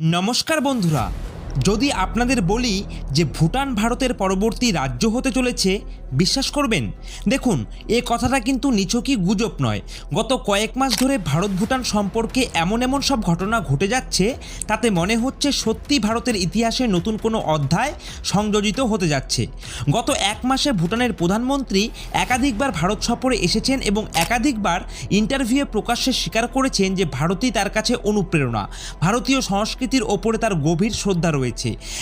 নমস্কার বন্ধুরা যদি আপনাদের বলি যে ভুটান ভারতের পরবর্তী রাজ্য হতে চলেছে, বিশ্বাস করবেন? দেখুন, এ কথাটা কিন্তু নিছকই গুজব নয়। গত কয়েক মাস ধরে ভারত ভুটান সম্পর্কে এমন এমন সব ঘটনা ঘটে যাচ্ছে, তাতে মনে হচ্ছে সত্যি ভারতের ইতিহাসে নতুন কোনো অধ্যায় সংযোজিত হতে যাচ্ছে। গত এক মাসে ভুটানের প্রধানমন্ত্রী একাধিকবার ভারত সফরে এসেছেন এবং একাধিকবার ইন্টারভিউয়ে প্রকাশ্যে স্বীকার করেছেন যে ভারতই তার কাছে অনুপ্রেরণা। ভারতীয় সংস্কৃতির ওপরে তার গভীর শ্রদ্ধা রয়েছে।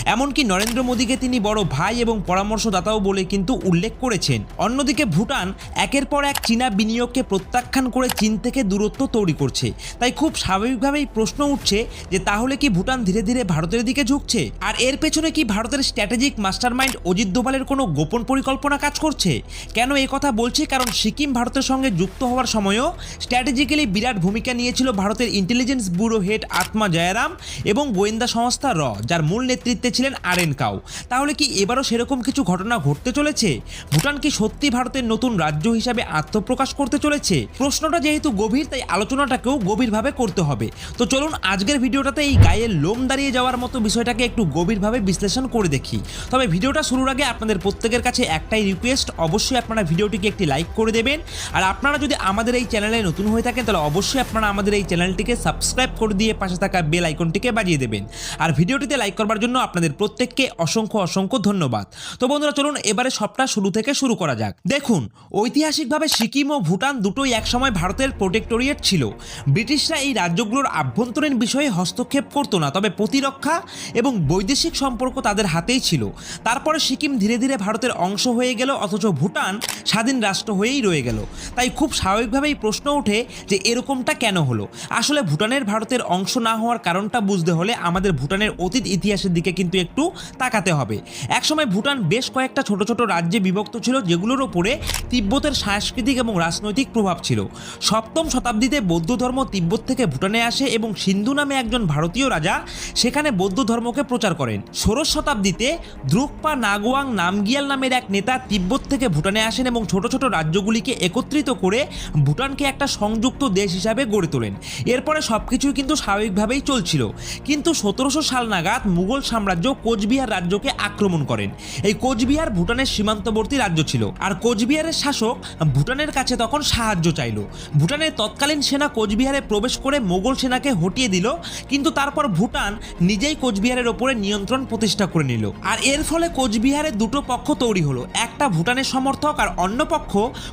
এমনকি নরেন্দ্র মোদীকে তিনি বড় ভাই এবং পরামর্শদাতাও বলে কিন্তু উল্লেখ করেছেন। অন্যদিকে ভুটান একের পর এক চীনা বিনিয়োগকে প্রত্যাখ্যান করে চীন থেকে দূরত্ব তৈরি করছে। তাই খুব স্বাভাবিকভাবেই প্রশ্ন উঠছে যে তাহলে কি ভুটান ধীরে ধীরে ভারতের দিকে ঝুঁকছে? আর এর পেছনে কি ভারতের স্ট্র্যাটেজিক মাস্টারমাইন্ড অজিত দোভালের কোনো গোপন পরিকল্পনা কাজ করছে? কেন এই কথা বলছি? কারণ সিকিম ভারতের সঙ্গে যুক্ত হওয়ার সময়ও স্ট্র্যাটেজিক্যালি বিরাট ভূমিকা নিয়েছিল ভারতের ইন্টেলিজেন্স ব্যুরো হেড আত্মা জয়ারাম এবং গোয়েন্দা সংস্থা র, যার মূল নেতৃত্বে ছিলেন আর এন কাউ। তাহলে কি এবারও সেরকম কিছু ঘটনা ঘটতে চলেছে? ভুটান কি সত্যি ভারতের নতুন রাজ্য হিসাবে আত্মপ্রকাশ করতে চলেছে? প্রশ্নটা যেহেতু গভীর, তাই আলোচনাটাকেও গভীরভাবে করতে হবে। তো চলুন আজকের ভিডিওটাতে এই গায়ের লোম দাঁড়িয়ে যাওয়ার মতো বিষয়টাকে একটু গভীরভাবে বিশ্লেষণ করে দেখি। তবে ভিডিওটা শুরুর আগে আপনাদের প্রত্যেকের কাছে একটাই রিকোয়েস্ট অবশ্যই আপনারা ভিডিওটিকে একটি লাইক করে দেবেন। আর আপনারা যদি আমাদের এই চ্যানেলে নতুন হয়ে থাকেন, তাহলে অবশ্যই আপনারা আমাদের এই চ্যানেলটিকে সাবস্ক্রাইব করে দিয়ে পাশে থাকা বেল আইকনটিকে বাজিয়ে দেবেন। আর ভিডিওটিতে লাইক করবার জন্য আপনাদের প্রত্যেককে অসংখ্য অসংখ্য ধন্যবাদ। তো বন্ধুরা, চলুন এবারে সবটা শুরু থেকে শুরু করা যাক। দেখুন, ঐতিহাসিকভাবে সিকিম ও ভুটান দুটোই একসময় ভারতের প্রোটেক্টোরিয়েট ছিল। ব্রিটিশরা এই রাজ্যগুলোর আভ্যন্তরীণ বিষয়ে হস্তক্ষেপ করতো না, তবে প্রতিরক্ষা এবং বৈদেশিক সম্পর্ক তাদের হাতেই ছিল। তারপরে সিকিম ধীরে ধীরে ভারতের অংশ হয়ে গেল, অথচ ভুটান স্বাধীন রাষ্ট্র হয়েই রয়ে গেল। তাই খুব স্বাভাবিকভাবেই প্রশ্ন ওঠে যে এরকমটা কেন হলো? আসলে ভুটানের ভারতের অংশ না হওয়ার কারণটা বুঝতে হলে আমাদের ভুটানের অতীত ইতিহাসের দিকে কিন্তু একটু তাকাতে হবে। একসময় ভুটান বেশ কয়েকটা ছোট ছোট রাজ্যে বিভক্ত ছিল, যেগুলোর ওপরে তিব্বতের সাংস্কৃতিক এবং রাজনৈতিক প্রভাব ছিল। সপ্তম শতাব্দীতে বৌদ্ধ ধর্ম তিব্বত থেকে ভুটানে আসে এবং সিন্ধু নামে একজন ভারতীয় রাজা সেখানে বৌদ্ধ ধর্মকে প্রচার করেন। ষোড়শ শতাব্দীতে দ্রুকপা নাগোয়াং নামগিয়াল নামের এক নেতা তিব্বত থেকে ভুটানে আসেন এবং ছোট ছোট রাজ্যগুলিকে একত্রিত করে ভুটানকে একটা সংযুক্ত দেশ হিসাবে গড়ে তোলেন। এরপরে সব কিছুই কিন্তু স্বাভাবিকভাবেই চলছিল। কিন্তু সতেরোশো সাল নাগাদ মুঘল সাম্রাজ্য কোচবিহার রাজ্যকে আক্রমণ করেন। এই কোচবিহার ভুটানের সীমান্তবর্তী রাজ্য ছিল। আর কোচবিহারের শাসক ভুটানের কাছে তখন সাহায্য চাইল। ভুটানের তৎকালীন সেনা কোচবিহারে প্রবেশ করে মোগল সেনাকে হটিয়ে দিল, কিন্তু তারপর ভুটান নিজেই কোচবিহারের ওপরে নিয়ন্ত্রণ প্রতিষ্ঠা করে নিল। আর এর ফলে কোচবিহারে দুটো পক্ষ তৈরি হলো, একটা ভুটানের সমর্থক আর অন্য পক্ষ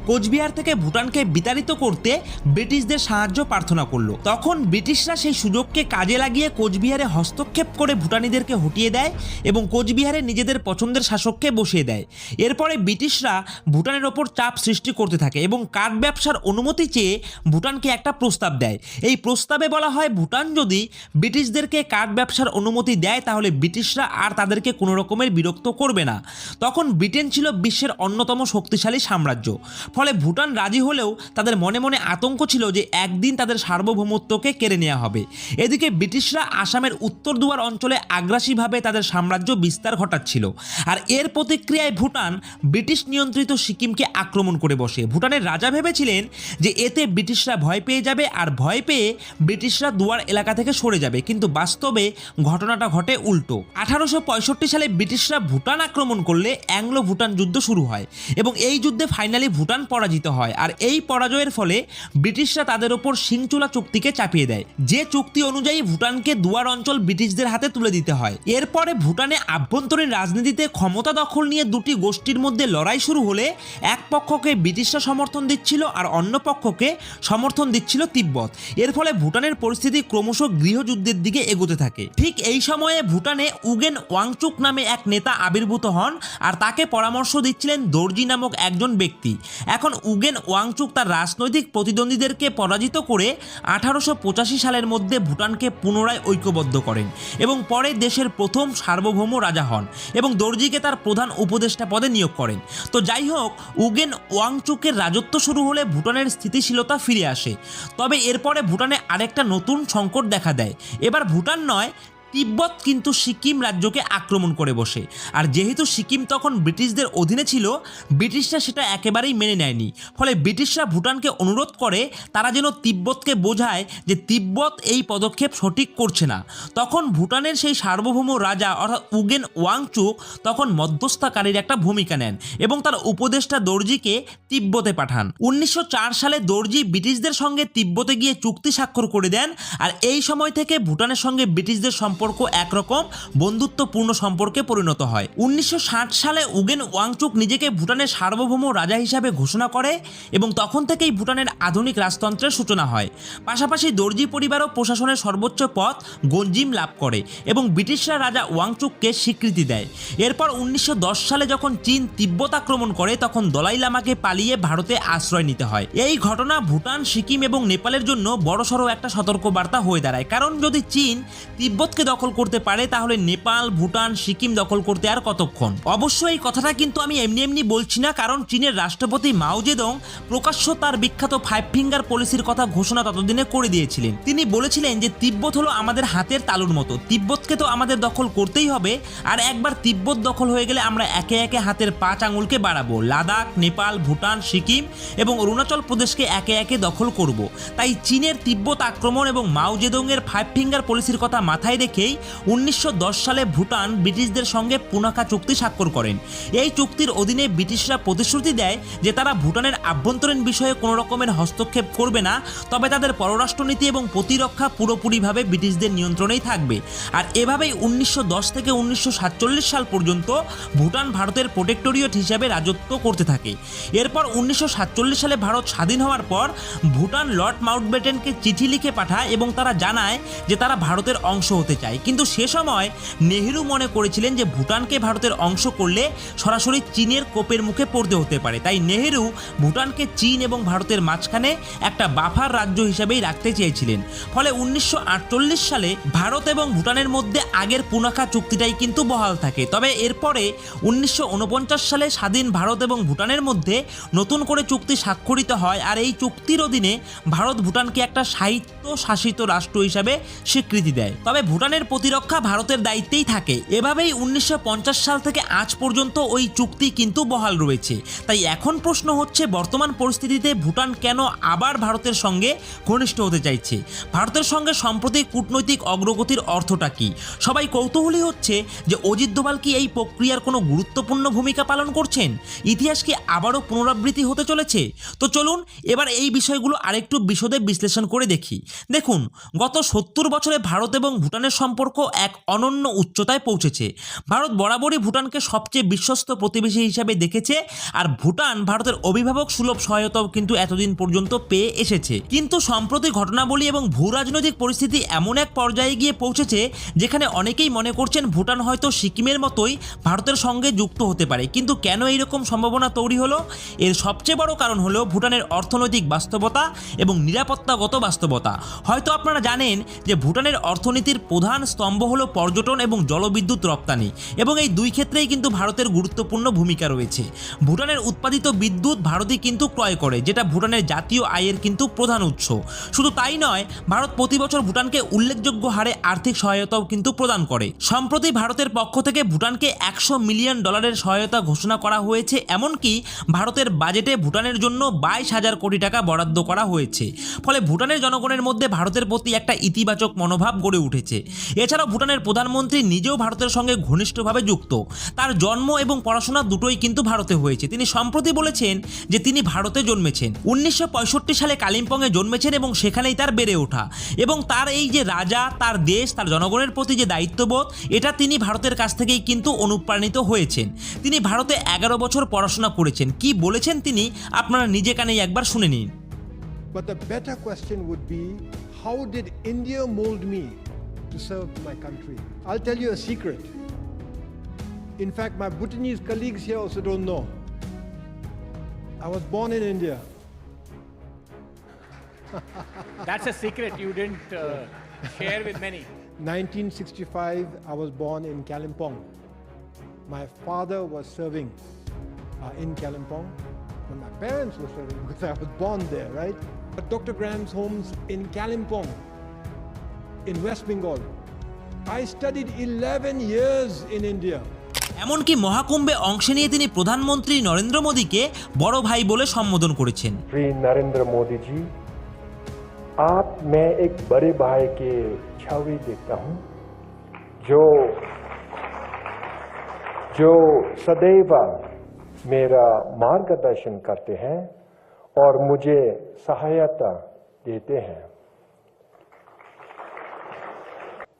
কোচবিহার থেকে ভুটানকে বিতাড়িত করতে ব্রিটিশদের সাহায্য প্রার্থনা করল। তখন ব্রিটিশরা সেই সুযোগকে কাজে লাগিয়ে কোচবিহারে হস্তক্ষেপ করে ভুটানিদেরকে হটিয়ে দেয় এবং কোচবিহারে নিজেদের পছন্দের শাসককে বসিয়ে দেয়। এরপরে ব্রিটিশরা ভুটানের ওপর চাপ সৃষ্টি করতে থাকে এবং কাঠ ব্যবসার অনুমতি চেয়ে ভুটানকে একটা প্রস্তাব দেয়। এই প্রস্তাবে বলা হয়, ভুটান যদি ব্রিটিশদেরকে কাঠ ব্যবসার অনুমতি দেয়, তাহলে ব্রিটিশরা আর তাদেরকে কোনো রকমের বিরক্ত করবে না। তখন ব্রিটেন ছিল বিশ্বের অন্যতম শক্তিশালী সাম্রাজ্য। ফলে ভুটান রাজি হলেও তাদের মনে মনে আতঙ্ক ছিল যে একদিন তাদের সার্বভৌমত্বকে কেড়ে নেওয়া হবে। এদিকে ব্রিটিশরা আসামের উত্তর দুয়ার অঞ্চলে আগ্রাসীভাবে তাদের সাম্রাজ্য বিস্তার ঘটাচ্ছিল। আর এর প্রতিক্রিয়ায় ভুটান ব্রিটিশ নিয়ন্ত্রিত সিকিমকে আক্রমণ করে বসে। ভুটানের রাজা ভেবেছিলেন যে এতে ব্রিটিশরা ভয় পেয়ে যাবে আর ভয় পেয়ে ব্রিটিশরা দুয়ার এলাকা থেকে সরে যাবে। কিন্তু বাস্তবে ঘটনাটা ঘটে উল্টো। আঠারোশো পঁয়ষট্টি সালে ব্রিটিশরা ভুটান আক্রমণ করলে অ্যাংলো ভুটান যুদ্ধ শুরু হয় এবং এই যুদ্ধে ফাইনালি ভুটান পরাজিত হয়। আর এই পরাজয়ের ফলে ব্রিটিশরা তাদের ওপর সিংচুলা চুক্তিকে চাপিয়ে দেয়। যে চুক্তি অনুযায়ী ভুটানকে দুয়ার অঞ্চল ব্রিটিশদের হাতে তুলে দিতে হয়। এরপরে ভুটানে আভ্যন্তরীণ রাজনীতিতে ক্ষমতা দখল নিয়ে দুটি গোষ্ঠীর মধ্যে লড়াই শুরু হলে এক পক্ষকে ব্রিটিশরা সমর্থন দিচ্ছিল আর অন্য পক্ষকে সমর্থন দিচ্ছিল তিব্বত। এর ফলে ভুটানের পরিস্থিতি ক্রমশ গৃহযুদ্ধের দিকে এগোতে থাকে। ঠিক এই সময়ে ভুটানে উগেন ওয়াংচুক নামে এক নেতা আবির্ভূত হন আর তাকে পরামর্শ দিচ্ছিলেন দর্জি নামক একজন ব্যক্তি। এখন উগেন ওয়াংচুক তার রাজনৈতিক প্রতিদ্বন্দ্বীদেরকে পরাজিত করে আঠারোশো পঁচাশি সালের মধ্যে ভুটানকে পুনরায় ঐক্যবদ্ধ করেন এবং পরে দেশের প্রথম সার্বভৌম রাজা হন এবং দর্জিকে তার প্রধান উপদেষ্টা পদে নিয়োগ করেন। তো যাই হোক, উগেন ওয়াংচুকের রাজত্ব শুরু হলে ভুটানের স্থিতিশীলতা ফিরে আসে। তবে এরপরে ভুটানে আরেকটা নতুন সংকট দেখা দেয়। এবার ভুটান নয় তিব্বত কিন্তু সিকিম রাজ্যকে আক্রমণ করে বসে। আর যেহেতু সিকিম তখন ব্রিটিশদের অধীনে ছিল, ব্রিটিশরা সেটা একেবারেই মেনে নেয়নি। ফলে ব্রিটিশরা ভুটানকে অনুরোধ করে, তারা যেন তিব্বতকে বোঝায় যে তিব্বত এই পদক্ষেপ সঠিক করছে না। তখন ভুটানের সেই সার্বভৌম রাজা অর্থাৎ উগেন ওয়াংচুক তখন মধ্যস্থকারীর একটা ভূমিকা নেন এবং তার উপদেষ্টা দর্জিকে তিব্বতে পাঠান। উনিশশো চার সালে দর্জি ব্রিটিশদের সঙ্গে তিব্বতে গিয়ে চুক্তি স্বাক্ষর করে দেন, আর এই সময় থেকে ভুটানের সঙ্গে ব্রিটিশদের সম্পর্ক একরকম, বন্ধুত্বপূর্ণ সম্পর্কে পরিণত হয়। উনিশশো ষাট সালে উগেন ওয়াংচুক নিজেকে ভুটানের সার্বভৌম রাজা হিসাবে ঘোষণা করে এবং তখন থেকেই ভুটানের আধুনিক রাজতন্ত্রের সূচনা হয়। পাশাপাশি দর্জি পরিবারও প্রশাসনের সর্বোচ্চ পদ গঞ্জিম লাভ করে এবং ব্রিটিশরা রাজা ওয়াংচুককে স্বীকৃতি দেয়। এরপর উনিশশো দশ সালে যখন চীন তিব্বত আক্রমণ করে, তখন দলাই লামাকে পালিয়ে ভারতে আশ্রয় নিতে হয়। এই ঘটনা ভুটান, সিকিম এবং নেপালের জন্য বড়সড় একটা সতর্কবার্তা হয়ে দাঁড়ায়। কারণ যদি চীন তিব্বতকে দখল করতে পারে, তাহলে নেপাল, ভুটান, সিকিম দখল করতে আর কতক্ষণ? অবশ্য এই কথাটা কিন্তু আমি এমনি এমনি বলছি না, কারণ চীনের রাষ্ট্রপতি মাও জেদং প্রকাশ্য তার বিখ্যাত ফাইভ ফিঙ্গার পলিসির কথা ঘোষণা ততদিনে করে দিয়েছিলেন। তিনি বলেছিলেন যে তিব্বত হলো আমাদের হাতের তালুর মতো। তিব্বতকে তো আমাদের দখল করতেই হবে, আর একবার তিব্বত দখল হয়ে গেলে আমরা একে একে হাতের পাঁচ আঙুলকে বাড়াবো। লাদাখ, নেপাল, ভুটান, সিকিম এবং অরুণাচল প্রদেশকে একে একে দখল করব। তাই চীনের তিব্বত আক্রমণ এবং মাও জেদংয়ের ফাইভ ফিঙ্গার পলিসির কথা মাথায় রেখেই উনিশশো সালে ভুটান ব্রিটিশদের সঙ্গে পুনাকা চুক্তি স্বাক্ষর করেন। এই চুক্তির অধীনে ব্রিটিশরা প্রতিশ্রুতি দেয় যে তারা ভুটানের আভ্যন্তরীণ বিষয়ে কোনো রকমের হস্তক্ষেপ করবে না, তবে তাদের পররাষ্ট্রনীতি এবং প্রতিরক্ষা পুরোপুরিভাবে ব্রিটিশদের নিয়ন্ত্রণেই থাকবে। আর এভাবেই উনিশশো দশ থেকে উনিশশো সাতচল্লিশ সাল পর্যন্ত ভুটান ভারতের প্রোটেক্টোরিয়েট হিসাবে রাজত্ব করতে থাকে। এরপর উনিশশো সাতচল্লিশ সালে ভারত স্বাধীন হওয়ার পর ভুটান লর্ড মাউন্টব্যাটেনকে চিঠি লিখে পাঠায় এবং তারা জানায় যে তারা ভারতের অংশ হতে চায়। কিন্তু সে সময় নেহেরু মনে করেছিলেন যে ভুটানকে ভারতের অংশ করলে সরাসরি চীনের কোপের মুখে পড়তে হতে পারে। তাই নেহেরু ভুটানকে চীন এবং ভারতের মাঝখানে একটা বাফার রাজ্য হিসেবেই রাখতে চেয়েছিলেন। ফলে উনিশশো আটচল্লিশ সালে ভারত এবং ভুটানের মধ্যে আগের পুনাখা চুক্তিটাই কিন্তু বহাল থাকে। তবে এরপরে উনিশশো ঊনপঞ্চাশ সালে স্বাধীন ভারত এবং ভুটানের মধ্যে নতুন করে চুক্তি স্বাক্ষরিত হয় আর এই চুক্তির অধীনে ভারত ভুটানকে একটা সাহিত্য শাসিত রাষ্ট্র হিসাবে স্বীকৃতি দেয়। তবে ভুটানের প্রতিরক্ষা ভারতের দায়িত্বেই থাকে। এভাবেই উনিশশো পঞ্চাশ সাল থেকে আজ পর্যন্ত ওই চুক্তি কিন্তু বহাল রয়েছে। তাই এখন প্রশ্ন হচ্ছে, বর্তমান পরিস্থিতিতে ভুটান কেন আবার ভারতের সঙ্গে ঘনিষ্ঠ হতে চাইছে? ভারতের সঙ্গে সম্প্রতি কূটনৈতিক অগ্রগতির অর্থটা কি? সবাই কৌতূহলী হচ্ছে যে অজিত দোভাল কি এই প্রক্রিয়ার কোনো গুরুত্বপূর্ণ ভূমিকা পালন করছেন? ইতিহাস কি আবারও পুনরাবৃত্তি হতে চলেছে? তো চলুন এবার এই বিষয়গুলো আরেকটু বিশদে বিশ্লেষণ করে দেখি। দেখুন, গত সত্তর বছরে ভারত এবং ভুটানের সম্পর্ক এক অনন্য উচ্চতায় পৌঁছেছে। ভারত বরাবরই ভুটানকে সবচেয়ে বিশ্বস্ত প্রতিবেশী হিসাবে দেখেছে আর ভুটান ভারতের অভিভাবক সুলভ সহায়তাও কিন্তু এতদিন পর্যন্ত পেয়ে এসেছে। কিন্তু সম্প্রতি ঘটনাবলী এবং ভূ রাজনৈতিক পরিস্থিতি এমন এক পর্যায়ে গিয়ে পৌঁছেছে যেখানে অনেকেই মনে করছেন ভুটান হয়তো সিকিমের মতোই ভারতের সঙ্গে যুক্ত হতে পারে। কিন্তু কেন এইরকম সম্ভাবনা তৈরি হলো? এর সবচেয়ে বড় কারণ হলো ভুটানের অর্থনৈতিক বাস্তবতা এবং নিরাপত্তাগত বাস্তবতা। হয়তো আপনারা জানেন যে ভুটানের অর্থনীতির প্রধান স্তম্ভ হল পর্যটন এবং জলবিদ্যুৎ রপ্তানি, এবং এই দুই ক্ষেত্রেই কিন্তু ভারতের গুরুত্বপূর্ণ ভূমিকা রয়েছে। ভুটানের উৎপাদিত বিদ্যুৎ ভারতই কিন্তু ক্রয় করে, যেটা ভুটানের জাতীয় আয়ের কিন্তু প্রধান উৎস। শুধু তাই নয়, ভারত প্রতি বছর ভুটানকে উল্লেখযোগ্য হারে আর্থিক সহায়তাও কিন্তু প্রদান করে। সম্প্রতি ভারতের পক্ষ থেকে ভুটানকে একশো মিলিয়ন ডলারের সহায়তা ঘোষণা করা হয়েছে, এমনকি ভারতের বাজেটে ভুটানের জন্য বাইশ হাজার কোটি টাকা বরাদ্দ করা হয়েছে। ফলে ভুটানের জনগণের মধ্যে ভারতের প্রতি একটা ইতিবাচক মনোভাব গড়ে উঠেছে। এছাড়াও ভুটানের প্রধানমন্ত্রী নিজেও ভারতের সঙ্গে ঘনিষ্ঠভাবে যুক্ত। তার জন্ম এবং পড়াশোনা দুটোই কিন্তু ভারতে হয়েছে। তিনি সম্প্রতি বলেছেন যে তিনি ভারতে জন্মেছেন। উনিশশো পঁয়ষট্টি সালে কালিম্পংয়ে জন্মেছেন এবং সেখানেই তার বেড়ে ওঠা। এবং তার এই যে রাজা, তার দেশ, তার জনগণের প্রতি যে দায়িত্ববোধ, এটা তিনি ভারতের কাছ থেকেই কিন্তু অনুপ্রাণিত হয়েছেন। তিনি ভারতে এগারো বছর পড়াশোনা করেছেন। কি বলেছেন তিনি? আপনারা নিজে কানেই একবার শুনে নিন। But the better question would be, how did India mold me? To serve my country? I'll tell you a secret. In fact, my Bhutanese colleagues here also don't know. I was born in India. That's a secret you didn't uh, share with many. 1965, I was born in Kalimpong. My father was serving uh, in Kalimpong, and my parents were serving because I was born there, right? But Dr. Graham's home's in Kalimpong, in West Bengal. I studied 11 years in India. এমনকি মহাকুম্ভে অংশ নিয়ে তিনি প্রধানমন্ত্রী নরেন্দ্র মোদীকে বড় ভাই বলে সম্বোধন করেছেন श्री नरेंद्र मोदी जी आप मैं एक बड़े भाई के छवि देखता हूं जो जो सदैव मेरा मार्गदर्शन करते हैं और मुझे सहायता देते हैं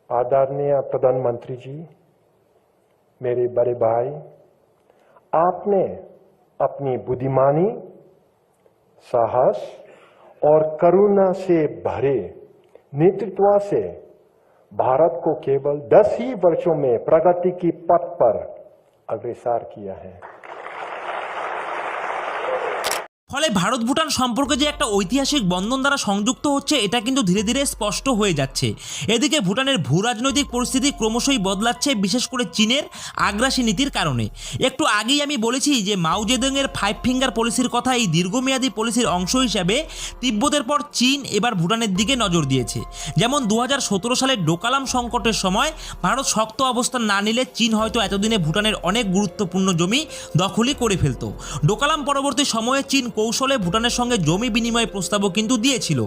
आदरणीय प्रधानमंत्री जी, मेरे बड़े भाई, आपने अपनी बुद्धिमानी, साहस और करुणा से भरे नेतृत्व से भारत को केवल दस ही वर्षों में प्रगति की पथ पर अग्रसर किया है। ফলে ভারত ভুটান সম্পর্কে যে একটা ঐতিহাসিক বন্ধন দ্বারা সংযুক্ত হচ্ছে, এটা কিন্তু ধীরে ধীরে স্পষ্ট হয়ে যাচ্ছে। এদিকে ভুটানের ভূ রাজনৈতিক পরিস্থিতি ক্রমশই বদলাচ্ছে, বিশেষ করে চীনের আগ্রাসী নীতির কারণে। একটু আগেই আমি বলেছি যে মাউজেদংয়ের ফাইভ ফিঙ্গার পলিসির কথা এই দীর্ঘমেয়াদী পলিসির অংশ হিসাবে তিব্বতের পর চীন এবার ভুটানের দিকে নজর দিয়েছে। যেমন দু সালের ডোকালাম সংকটের সময় ভারত শক্ত অবস্থান না নিলে চীন হয়তো এতদিনে ভুটানের অনেক গুরুত্বপূর্ণ জমি দখলই করে ফেলত। ডোকালাম পরবর্তী সময়ে চীন কৌশলে ভুটানের সঙ্গে জমি বিনিময় প্রস্তাবও কিন্তু দিয়েছিল।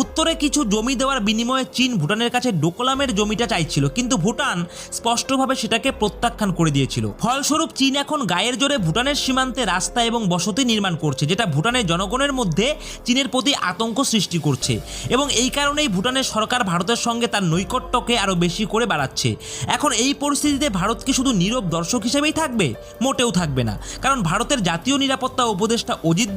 উত্তরে কিছু জমি দেওয়ার বিনিময়ে চীন ভুটানের কাছে ডোকলামের জমিটা চাইছিল, কিন্তু ভুটান স্পষ্টভাবে সেটাকে প্রত্যাখ্যান করে দিয়েছিল। ফলস্বরূপ চীন এখন গায়ের জোরে ভুটানের সীমান্তে রাস্তা এবং বসতি নির্মাণ করছে, যেটা ভুটানের জনগণের মধ্যে চীনের প্রতি আতঙ্ক সৃষ্টি করছে এবং এই কারণেই ভুটানের সরকার ভারতের সঙ্গে তার নৈকট্যকে আরও বেশি করে বাড়াচ্ছে। এখন এই পরিস্থিতিতে ভারত কি শুধু নীরব দর্শক হিসেবেই থাকবে? মোটেও থাকবে না, কারণ ভারতের জাতীয় নিরাপত্তা উপদেষ্টা অজিত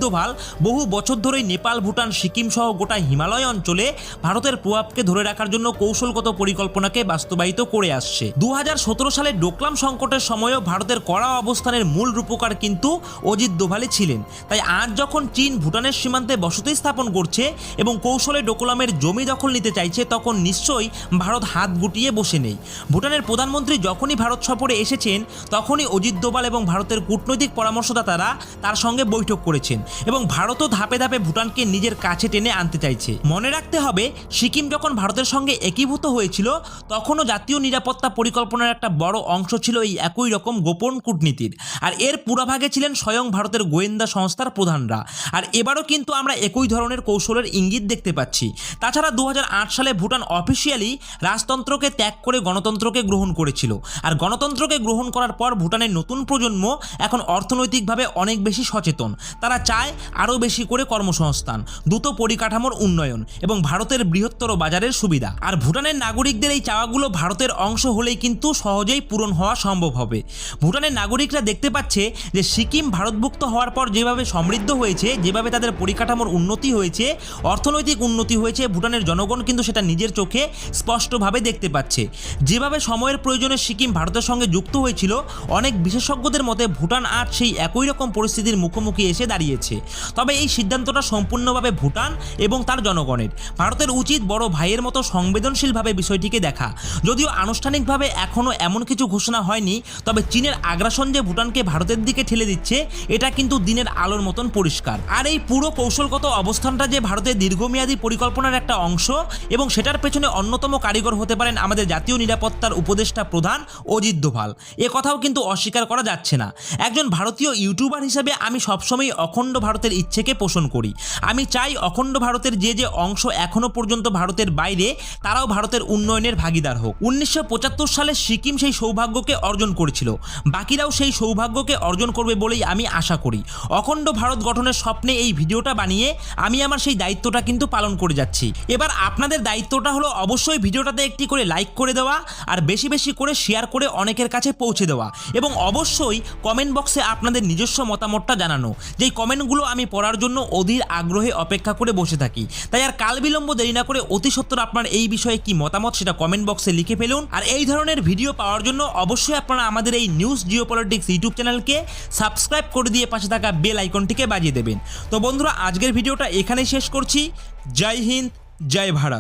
বহু বছর ধরেই নেপাল, ভুটান, সিকিম সহ গোটা হিমালয় অঞ্চলে ভারতের প্রভাবকে ধরে রাখার জন্য কৌশলগত পরিকল্পনাকে বাস্তবায়িত করে আসছে। দু হাজার সতেরো সালে ডোকলাম সংকটের সময়ও ভারতের কড়া অবস্থানের মূল রূপকার কিন্তু অজিত দোভালে ছিলেন। তাই আজ যখন চীন ভুটানের সীমান্তে বসতি স্থাপন করছে এবং কৌশলে ডোকলামের জমি দখল নিতে চাইছে, তখন নিশ্চয়ই ভারত হাত গুটিয়ে বসে নেই। ভুটানের প্রধানমন্ত্রী যখনই ভারত সফরে এসেছেন, তখনই অজিত দোভাল এবং ভারতের কূটনৈতিক পরামর্শদাতারা তার সঙ্গে বৈঠক করেছেন এবং ভারতও ধাপে ধাপে ভুটানকে নিজের কাছে টেনে আনতে চাইছে। মনে রাখতে হবে, সিকিম যখন ভারতের সঙ্গে একীভূত হয়েছিল, তখনও জাতীয় নিরাপত্তা পরিকল্পনার একটা বড় অংশ ছিল এই একই রকম গোপন কূটনীতির। আর এর পুরাভাগে ছিলেন স্বয়ং ভারতের গোয়েন্দা সংস্থার প্রধানরা। আর এবারও কিন্তু আমরা একই ধরনের কৌশলের ইঙ্গিত দেখতে পাচ্ছি। তাছাড়া দু হাজার আট সালে ভুটান অফিসিয়ালি রাজতন্ত্রকে ত্যাগ করে গণতন্ত্রকে গ্রহণ করেছিল। আর গণতন্ত্রকে গ্রহণ করার পর ভুটানের নতুন প্রজন্ম এখন অর্থনৈতিকভাবে অনেক বেশি সচেতন। তারা চায় আরও বেশি করে কর্মসংস্থান, দ্রুত পরিকাঠামোর উন্নয়ন এবং ভারতের বৃহত্তর বাজারের সুবিধা। আর ভুটানের নাগরিকদের এই চাওয়াগুলো ভারতের অংশ হলেই কিন্তু সহজেই পূরণ হওয়া সম্ভব হবে। ভুটানের নাগরিকরা দেখতে পাচ্ছে যে সিকিম ভারতভুক্ত হওয়ার পর যেভাবে সমৃদ্ধ হয়েছে, যেভাবে তাদের পরিকাঠামোর উন্নতি হয়েছে, অর্থনৈতিক উন্নতি হয়েছে, ভুটানের জনগণ কিন্তু সেটা নিজের চোখে স্পষ্টভাবে দেখতে পাচ্ছে। যেভাবে সময়ের প্রয়োজনে সিকিম ভারতের সঙ্গে যুক্ত হয়েছিল, অনেক বিশেষজ্ঞদের মতে ভুটান আজ সেই একই রকম পরিস্থিতির মুখোমুখি এসে দাঁড়িয়েছে। তবে এই সিদ্ধান্তটা সম্পূর্ণভাবে ভুটান এবং তার জনগণের। ভারতের উচিত বড় ভাইয়ের মতো সংবেদনশীলভাবে বিষয়টিকে দেখা। যদিও আনুষ্ঠানিকভাবে এখনও এমন কিছু ঘোষণা হয়নি, তবে চীনের আগ্রাসন যে ভুটানকে ভারতের দিকে ঠেলে দিচ্ছে, এটা কিন্তু দিনের আলোর মতন পরিষ্কার। আর এই পুরো কৌশলগত অবস্থানটা যে ভারতের দীর্ঘমেয়াদী পরিকল্পনার একটা অংশ এবং সেটার পেছনে অন্যতম কারিগর হতে পারেন আমাদের জাতীয় নিরাপত্তার উপদেষ্টা প্রধান অজিত দোভাল। এ কথাও কিন্তু অস্বীকার করা যাচ্ছে না। একজন ভারতীয় ইউটিউবার হিসেবে আমি সবসময় অখণ্ড ভারতের ইচ্ছেকে পোষণ করি। আমি চাই অখণ্ড ভারতের যে যে অংশ এখনও পর্যন্ত ভারতের বাইরে, তারাও ভারতের উন্নয়নের ভাগিদার হোক। উনিশশো পঁচাত্তর সালে সিকিম সেই সৌভাগ্যকে অর্জন করেছিল। বাকিরাও সেই সৌভাগ্যকে অর্জন করবে বলেই আমি আশা করি। অখণ্ড ভারত গঠনের স্বপ্নে এই ভিডিওটা বানিয়ে আমি আমার সেই দায়িত্বটা কিন্তু পালন করে যাচ্ছি। এবার আপনাদের দায়িত্বটা হলো অবশ্যই ভিডিওটাতে একটি করে লাইক করে দেওয়া আর বেশি বেশি করে শেয়ার করে অনেকের কাছে পৌঁছে দেওয়া। এবং অবশ্যই কমেন্ট বক্সে আপনাদের নিজস্ব মতামতটা জানানো। যেই কমেন্টগুলো আমি পড়ার জন্য অধীর আগ্রহে অপেক্ষা করে বসে থাকি। তাই আর কাল বিলম্ব দেরি না করে অতি সত্তর আপনার এই বিষয়ে কি মতামত সেটা কমেন্ট বক্সে লিখে ফেলুন। আর এই ধরনের ভিডিও পাওয়ার জন্য অবশ্যই আপনারা আমাদের এই নিউজ জিও পলিটিক্স ইউটিউব চ্যানেলকে সাবস্ক্রাইব করে দিয়ে পাশে থাকা বেল আইকনটিকে বাজিয়ে দেবেন। তো বন্ধুরা, আজকের ভিডিওটা এখানেই শেষ করছি। জয় হিন্দ, জয় ভারত।